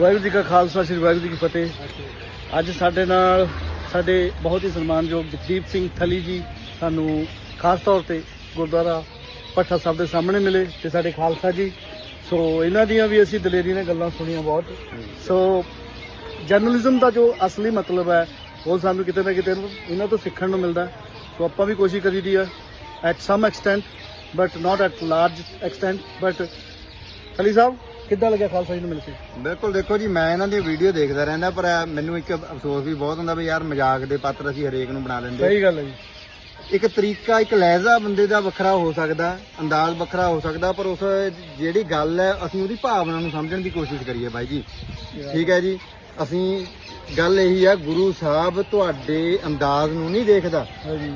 ਵਾਹਿਗੁਰੂ ਜੀ ਕਾ ਖਾਲਸਾ, ਸ੍ਰੀ ਵਾਹਿਗੁਰੂ ਜੀ ਕੀ ਫਤਿਹ। ਅੱਜ ਸਾਡੇ ਨਾਲ ਸਾਡੇ ਬਹੁਤ ਹੀ ਸਨਮਾਨਯੋਗ ਜਗਦੀਪ ਸਿੰਘ ਥਲੀ ਜੀ ਸਾਨੂੰ ਖਾਸ ਤੌਰ ਤੇ ਗੁਰਦੁਆਰਾ ਪੱਠਾ ਸਾਹਿਬ ਦੇ ਸਾਹਮਣੇ ਮਿਲੇ ਤੇ ਸਾਡੇ ਖਾਲਸਾ ਜੀ। ਸੋ ਇਹਨਾਂ ਦੀਆਂ ਵੀ ਅਸੀਂ ਦਲੇਰੀ ਨਾਲ ਗੱਲਾਂ ਸੁਣੀਆਂ ਬਹੁਤ। ਸੋ ਜਰਨਲਿਜ਼ਮ ਦਾ ਜੋ ਅਸਲੀ ਮਤਲਬ ਹੈ, ਉਹ ਸਾਨੂੰ ਕਿਤੇ ਨਾ ਕਿਤੇ ਇਹਨਾਂ ਤੋਂ ਸਿੱਖਣ ਨੂੰ ਮਿਲਦਾ। ਸੋ ਆਪਾਂ ਵੀ ਕੋਸ਼ਿਸ਼ ਕਰੀ ਦੀ ਆ at some extent but not at large extent but ਥਲੀ ਸਾਹਿਬ ਕਿੱਦਾਂ ਲੱਗਿਆ ਖਾਲਸਾ ਜੀ ਨੂੰ ਮਿਲ ਕੇ? ਬਿਲਕੁਲ ਦੇਖੋ ਜੀ ਮੈਂ ਇਹਨਾਂ ਦੀ ਵੀਡੀਓ ਦੇਖਦਾ ਰਹਿੰਦਾ ਪਰ ਮੈਨੂੰ ਇੱਕ ਅਫਸੋਸ ਵੀ ਬਹੁਤ ਹੁੰਦਾ ਵੀ ਯਾਰ ਮਜ਼ਾਕ ਦੇ ਪਾਤਰ ਅਸੀਂ ਹਰੇਕ ਨੂੰ ਬਣਾ ਲੈਂਦੇ। ਸਹੀ ਗੱਲ ਹੈ ਜੀ। ਇੱਕ ਤਰੀਕਾ ਇੱਕ ਲਹਿਜ਼ਾ ਬੰਦੇ ਦਾ ਵੱਖਰਾ ਹੋ ਸਕਦਾ ਅੰਦਾਜ਼ ਵੱਖਰਾ ਹੋ ਸਕਦਾ ਪਰ ਉਸ ਜਿਹੜੀ ਗੱਲ ਹੈ ਅਸੀਂ ਉਹਦੀ ਭਾਵਨਾ ਨੂੰ ਸਮਝਣ ਦੀ ਕੋਸ਼ਿਸ਼ ਕਰੀਏ ਬਾਈ ਜੀ। ਠੀਕ ਹੈ ਜੀ? ਅਸੀਂ ਗੱਲ ਇਹੀ ਆ ਗੁਰੂ ਸਾਹਿਬ ਤੁਹਾਡੇ ਅੰਦਾਜ਼ ਨੂੰ ਨਹੀਂ ਦੇਖਦਾ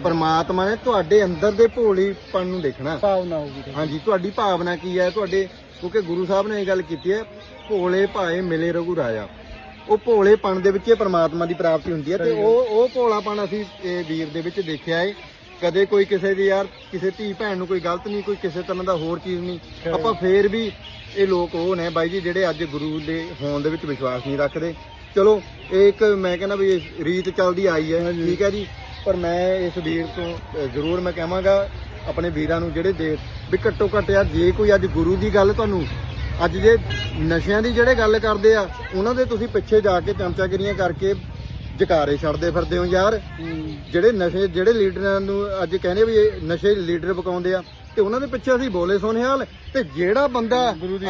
ਪਰਮਾਤਮਾ ਨੇ ਤੁਹਾਡੇ ਅੰਦਰ ਦੇ ਭੋਲੀਪਣ ਨੂੰ ਦੇਖਣਾ। ਭਾਵਨਾ ਹੋਊਗੀ। ਹਾਂਜੀ ਤੁਹਾਡੀ ਭਾਵਨਾ ਕੀ ਹੈ? ਤੁਹਾਡੇ ਕਿਉਂਕਿ ਗੁਰੂ ਸਾਹਿਬ ਨੇ ਇਹ ਗੱਲ ਕੀਤੀ ਹੈ ਭੋਲੇ ਭਾਏ ਮਿਲੇ ਰਘੂ ਰਾਜਾ ਉਹ ਭੋਲੇਪਣ ਦੇ ਵਿੱਚ ਪ੍ਰਮਾਤਮਾ ਦੀ ਪ੍ਰਾਪਤੀ ਹੁੰਦੀ ਹੈ ਤੇ। ਉਹ ਉਹ ਭੋਲਾਪਣ ਅਸੀਂ ਇਹ ਵੀਰ ਦੇ ਵਿੱਚ ਦੇਖਿਆ ਹੈ ਕਦੇ ਕੋਈ ਕਿਸੇ ਦੀ ਯਾਰ ਕਿਸੇ ਧੀ ਭੈਣ ਨੂੰ ਕੋਈ ਗਲਤ ਨਹੀਂ ਕੋਈ ਕਿਸੇ ਤਰ੍ਹਾਂ ਦਾ ਹੋਰ ਚੀਜ਼ ਨਹੀਂ। ਆਪਾਂ ਫੇਰ ਵੀ ਇਹ ਲੋਕ ਉਹ ਨੇ ਬਾਈ ਜੀ ਜਿਹੜੇ ਅੱਜ ਗੁਰੂ ਦੇ ਹੋਣ ਦੇ ਵਿੱਚ ਵਿਸ਼ਵਾਸ ਨਹੀਂ ਰੱਖਦੇ ਚਲੋ ਇਹ ਇੱਕ ਮੈਂ ਕਹਿੰਦਾ ਵੀ ਇਹ ਰੀਤ ਚੱਲਦੀ ਆਈ ਹੈ। ਠੀਕ ਹੈ ਜੀ ਪਰ ਮੈਂ ਇਸ ਵੀਰ ਤੋਂ ਜ਼ਰੂਰ ਮੈਂ ਕਹਾਂਗਾ ਆਪਣੇ ਵੀਰਾਂ ਨੂੰ ਜਿਹੜੇ ਦੇ ਵੀ ਘੱਟੋ ਘੱਟ ਯਾਰ ਜੇ ਕੋਈ ਅੱਜ ਗੁਰੂ ਦੀ ਗੱਲ ਤੁਹਾਨੂੰ ਅੱਜ ਜੇ ਨਸ਼ਿਆਂ ਦੀ ਜਿਹੜੇ ਗੱਲ ਕਰਦੇ ਆ ਉਹਨਾਂ ਦੇ ਤੁਸੀਂ ਪਿੱਛੇ ਜਾ ਕੇ ਚਮਚਾਗਿਰੀਆਂ ਕਰਕੇ ਜਕਾਰੇ ਛੱਡਦੇ ਫਿਰਦੇ ਹੋ ਯਾਰ। ਜਿਹੜੇ ਨਸ਼ੇ ਜਿਹੜੇ ਲੀਡਰਾਂ ਨੂੰ ਅੱਜ ਕਹਿੰਦੇ ਵੀ ਇਹ ਨਸ਼ੇ ਲੀਡਰ ਪਕਾਉਂਦੇ ਆ ਤੇ ਉਹਨਾਂ ਦੇ ਪਿੱਛੇ ਅਸੀਂ ਬੋਲੇ ਸੋਨਿਹਾਲ ਤੇ ਜਿਹੜਾ ਬੰਦਾ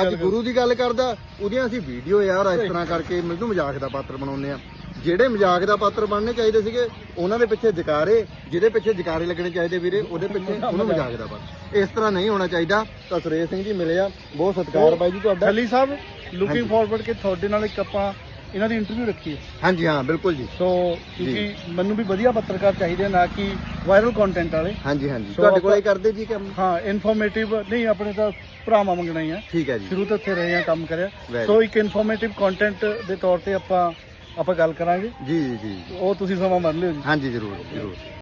ਅੱਜ ਗੁਰੂ ਦੀ ਗੱਲ ਕਰਦਾ ਉਹਦੀਆਂ ਅਸੀਂ ਵੀਡੀਓ ਯਾਰ ਇਸ ਤਰ੍ਹਾਂ ਕਰਕੇ ਮੈਨੂੰ ਮਜ਼ਾਕ ਦਾ ਪਾਤਰ ਬਣਾਉਂਦੇ ਆ। ਜਿਹੜੇ ਮਜ਼ਾਕ ਦਾ ਪਾਤਰ ਬਣਨੇ ਚਾਹੀਦੇ ਸੀਗੇ ਉਹਨਾਂ ਦੇ ਪਿੱਛੇ ਜਕਾਰੇ ਜਿਹਦੇ ਪਿੱਛੇ ਜਕਾਰੇ ਲੱਗਣੇ ਚਾਹੀਦੇ ਵੀਰੇ ਉਹਦੇ ਪਿੱਛੇ ਉਹਨੂੰ ਮਜ਼ਾਕ ਦਾ ਪਾਤਰ। ਇਸ ਤਰ੍ਹਾਂ ਨਹੀਂ ਹੋਣਾ ਚਾਹੀਦਾ। ਤਾਂ ਸੁਰੇਸ਼ ਸਿੰਘ ਜੀ ਮਿਲੇ ਆ। ਬਹੁਤ ਸਤਿਕਾਰ ਬਾਈ ਜੀ ਤੁਹਾਡਾ। ਥਲੀ ਸਾਹਿਬ ਲੁਕਿੰਗ। ਫਾਰਵਰਡ ਕਿ ਤੁਹਾਡੇ ਨਾਲ ਇੱਕ ਆਪਾਂ ਇਹਨਾਂ ਦੀ ਇੰਟਰਵਿਊ ਰੱਖੀ ਹੈ। ਹਾਂਜੀ ਹਾਂ ਬਿਲਕੁਲ ਜੀ। ਸੋ ਕਿਉਂਕਿ ਮੈਨੂੰ ਵੀ ਵਧੀਆ ਪੱਤਰਕਾਰ ਚਾਹੀਦੇ ਆ, ਨਾ ਕਿ ਵਾਇਰਲ ਕੰਟੈਂਟ ਵਾਲੇ। ਹਾਂਜੀ ਹਾਂਜੀ। ਤੁਹਾਡੇ ਕੋਲ ਇਹ ਕਰਦੇ ਜੀ ਕੰਮ? ਹਾਂ ਇਨਫੋਰਮੇਟਿਵ ਨਹੀਂ ਆਪਣੇ ਤਾਂ ਭਰਾਵਾਂ ਮੰਗਣਾ ਹੀ ਆ। ਠੀਕ ਹੈ ਜੀ। ਸ਼ੁਰੂ ਤੋਂ ਇੱਥੇ ਰਹੇ ਆ ਕੰਮ ਕਰਿਆ। ਸੋ ਇੱਕ ਇਨਫੋਰਮੇਟਿਵ ਕੰਟੈਂਟ ਦੇ ਤੌਰ ਤੇ ਆਪਾਂ ਆਪਾਂ ਗੱਲ ਕਰਾਂਗੇ? ਜੀ ਜੀ ਜੀ। ਉਹ ਤੁਸੀਂ ਸਮਾਂ ਮੰਨ ਲਿਓ ਜੀ। ਹਾਂਜੀ ਜ਼ਰੂਰ ਜ਼ਰੂਰ।